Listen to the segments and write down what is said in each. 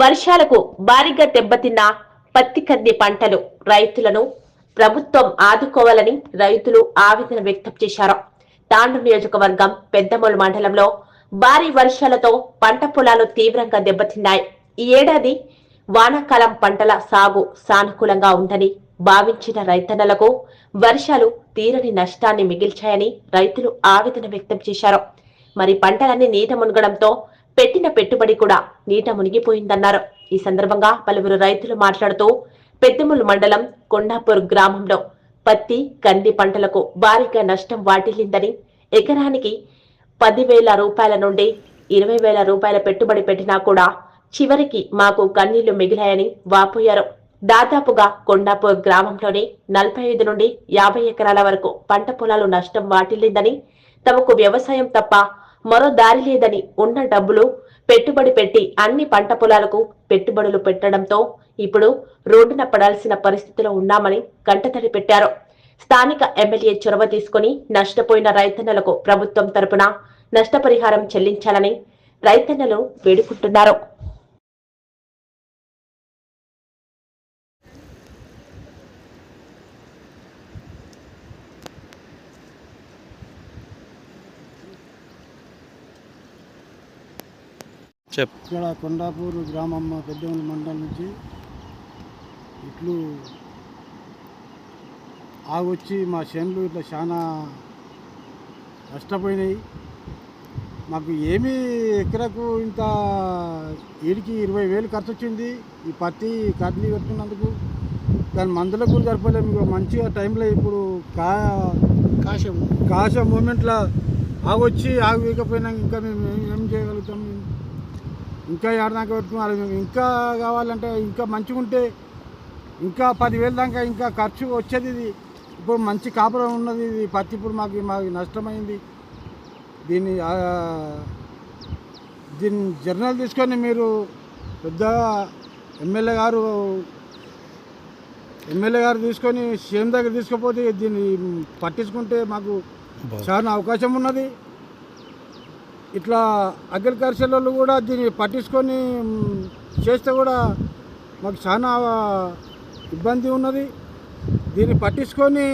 వర్షాలకు భారీగా దెబ్బతిన్న పత్తి కంది పంటలు రైతులను ప్రభుత్వం ఆదుకోవాలని రైతులు ఆవేదన వ్యక్తం చేశారు. తాండ్రు నియోజకవర్గం పెద్దమూలు మండలంలో భారీ వర్షాలతో పంట పొలాలు తీవ్రంగా దెబ్బతిన్నాయి. ఈ ఏడాది వానాకాలం పంటల సాగు సానుకూలంగా ఉందని భావించిన రైతన్నలకు వర్షాలు తీరని నష్టాన్ని మిగిల్చాయని రైతులు ఆవేదన వ్యక్తం చేశారు. మరి పంటలన్నీ నీట మునగడంతో పెట్టిన పెట్టుబడి కూడా నీట మునిగిపోయిందన్నారు. ఈ సందర్భంగా పలువురు రైతులు మాట్లాడుతూ పెద్దములు మండలం కొండాపూర్ గ్రామంలో పత్తి కంది పంటలకు భారీగా నష్టం వాటిల్లిందని ఎకరానికి పదివేల రూపాయల నుండి ఇరవై వేల రూపాయల పెట్టుబడి పెట్టినా కూడా చివరికి మాకు కన్నీళ్ళు మిగిలాయని వాపోయారు. దాదాపుగా కొండాపూర్ గ్రామంలోని నలభై ఐదు నుండి యాభై ఎకరాల వరకు పంట పొలాలు నష్టం వాటిల్లిందని తమకు వ్యవసాయం తప్ప మరో దారి లేదని ఉన్న డబ్బులు పెట్టుబడి పెట్టి అన్ని పంట పొలాలకు పెట్టుబడులు పెట్టడంతో ఇప్పుడు రోడ్డున పడాల్సిన పరిస్థితిలో ఉన్నామని కంటతడి పెట్టారు. స్థానిక ఎమ్మెల్యే చొరవ తీసుకుని నష్టపోయిన రైతన్నలకు ప్రభుత్వం తరపున నష్టపరిహారం చెల్లించాలని రైతన్నలు వేడుకుంటున్నారు. చెప్ ఇక్కడ కొండాపూర్ గ్రామం పెద్దమూల మండలం నుంచి ఇట్లు ఆగొచ్చి మా చేనులు ఇట్లా చాలా నష్టపోయినాయి. మాకు ఏమీ ఎకరకు ఇంత ఈడికి ఇరవై వేలు ఖర్చు వచ్చింది ఈ పత్తి కడ్లీ పెట్టుకున్నందుకు దాని మందులకు కూడా సరిపోలేదు మీకు మంచిగా టైంలో ఇప్పుడు కా కాశం. కాశ మూమెంట్లో ఆగొచ్చి ఆగు వేయకపోయినాక ఇంకా మేము ఏం- ఏం చేయగలుగుతాం? ఇంకా ఏడదాకా పెట్టుకోవాలి మేము ఇంకా కావాలంటే ఇంకా మంచిగా ఉంటే ఇంకా పదివేలు దాకా ఇంకా ఖర్చు వచ్చేది ఇది. ఇప్పుడు మంచి కాపురం ఉన్నది ఇది. పత్తి ఇప్పుడు మాకు మాకు నష్టమైంది. దీన్ని దీన్ని జర్నల్ తీసుకొని మీరు పెద్ద ఎమ్మెల్యే గారు ఎమ్మెల్యే గారు తీసుకొని సీఎం దగ్గర తీసుకుపోతే దీన్ని పట్టించుకుంటే మాకు చాలా అవకాశం ఉన్నది. ఇట్లా అగ్రికల్చర్ వాళ్ళు కూడా దీన్ని పట్టించుకొని చేస్తే కూడా మాకు చాలా ఇబ్బంది ఉన్నది. దీన్ని పట్టించుకొని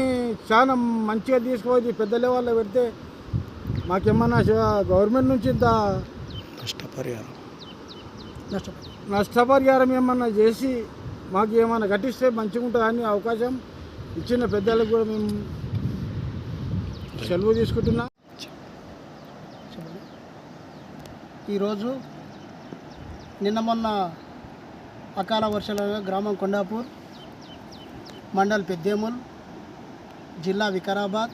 చాలా మంచిగా తీసుకుపోయి పెద్ద లెవెల్లో పెడితే మాకేమన్నా గవర్నమెంట్ నుంచి ఇంత నష్టపరిహారం. నష్టపరిహారం ఏమన్నా చేసి మాకు ఏమన్నా కట్టిస్తే మంచిగా ఉంటుందని అవకాశం ఇచ్చిన పెద్దలకు కూడా మేము సెలవు తీసుకుంటున్నాం. ఈరోజు నిన్న మొన్న అకాల వర్షాల గ్రామం కొండాపూర్ మండల్ పెద్దేముల్ జిల్లా వికారాబాద్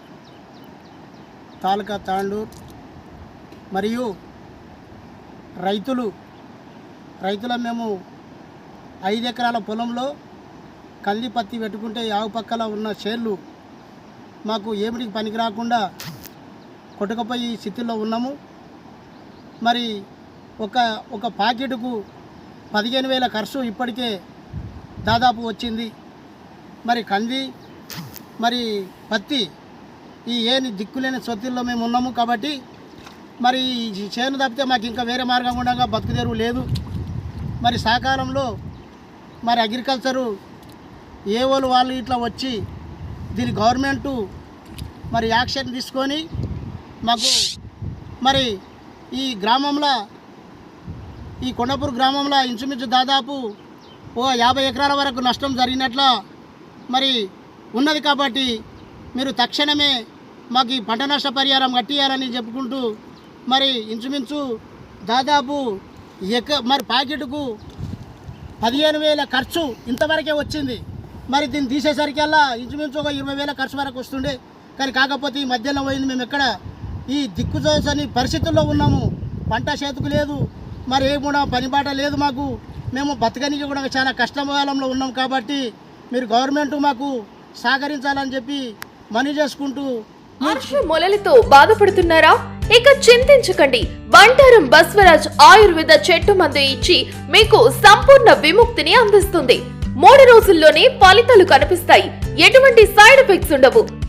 తాలూకా తాండూర్ మరియు రైతులు రైతుల మేము ఐదు ఎకరాల పొలంలో కంది పత్తి పెట్టుకుంటే యావు పక్కల ఉన్న షేర్లు మాకు ఏమిటికి పనికి రాకుండా కొట్టుకపోయి స్థితిలో ఉన్నాము. మరి ఒక ఒక ప్యాకెట్కు పదిహేను వేల ఖర్చు ఇప్పటికే దాదాపు వచ్చింది. మరి కంది మరి పత్తి ఈ ఏని దిక్కులేని సొత్తుల్లో మేము ఉన్నాము కాబట్టి మరి ఈ చేను తప్పితే మాకు ఇంకా వేరే మార్గం ఉండగా బతుకుదేరు లేదు. మరి సహకారంలో మరి అగ్రికల్చరు ఏ వాళ్ళు వాళ్ళు ఇట్లా వచ్చి దీని గవర్నమెంటు మరి యాక్షన్ తీసుకొని మాకు మరి ఈ గ్రామంలో ఈ కొండపూర్ గ్రామంలో ఇంచుమించు దాదాపు ఓ యాభై ఎకరాల వరకు నష్టం జరిగినట్ల మరి ఉన్నది కాబట్టి మీరు తక్షణమే మాకు ఈ పంట నష్ట పరిహారం కట్టియాలని చెప్పుకుంటూ మరి ఇంచుమించు దాదాపు ఎక మరి ప్యాకెట్కు పదిహేను వేల ఖర్చు ఇంతవరకే వచ్చింది. మరి దీన్ని తీసేసరికల్లా ఇంచుమించు ఒక ఇరవై వేల ఖర్చు వరకు వస్తుండే. కానీ కాకపోతే ఈ మధ్యలో పోయింది మేము ఎక్కడ ఈ దిక్కుజోసని పరిస్థితుల్లో ఉన్నాము. పంట చేతుకు లేదు. మరి ఏ కూడా పనిబాట లేదు మాకు. మేము బతకనికి కూడా చాలా కష్టకాలంలో ఉన్నాం కాబట్టి మీరు గవర్నమెంట్ మాకు సహకరించాలని చెప్పి మనీ చేసుకుంటూ హర్ష మొలలతో బాధపడుతున్నారా? ఇక చింతించకండి. బంటారం బస్వరాజ్ ఆయుర్వేద చెట్టు మందు ఇచ్చి మీకు సంపూర్ణ విముక్తిని అందిస్తుంది. మూడు రోజుల్లోనే ఫలితాలు కనిపిస్తాయి. ఎటువంటి సైడ్ ఎఫెక్ట్స్ ఉండవు.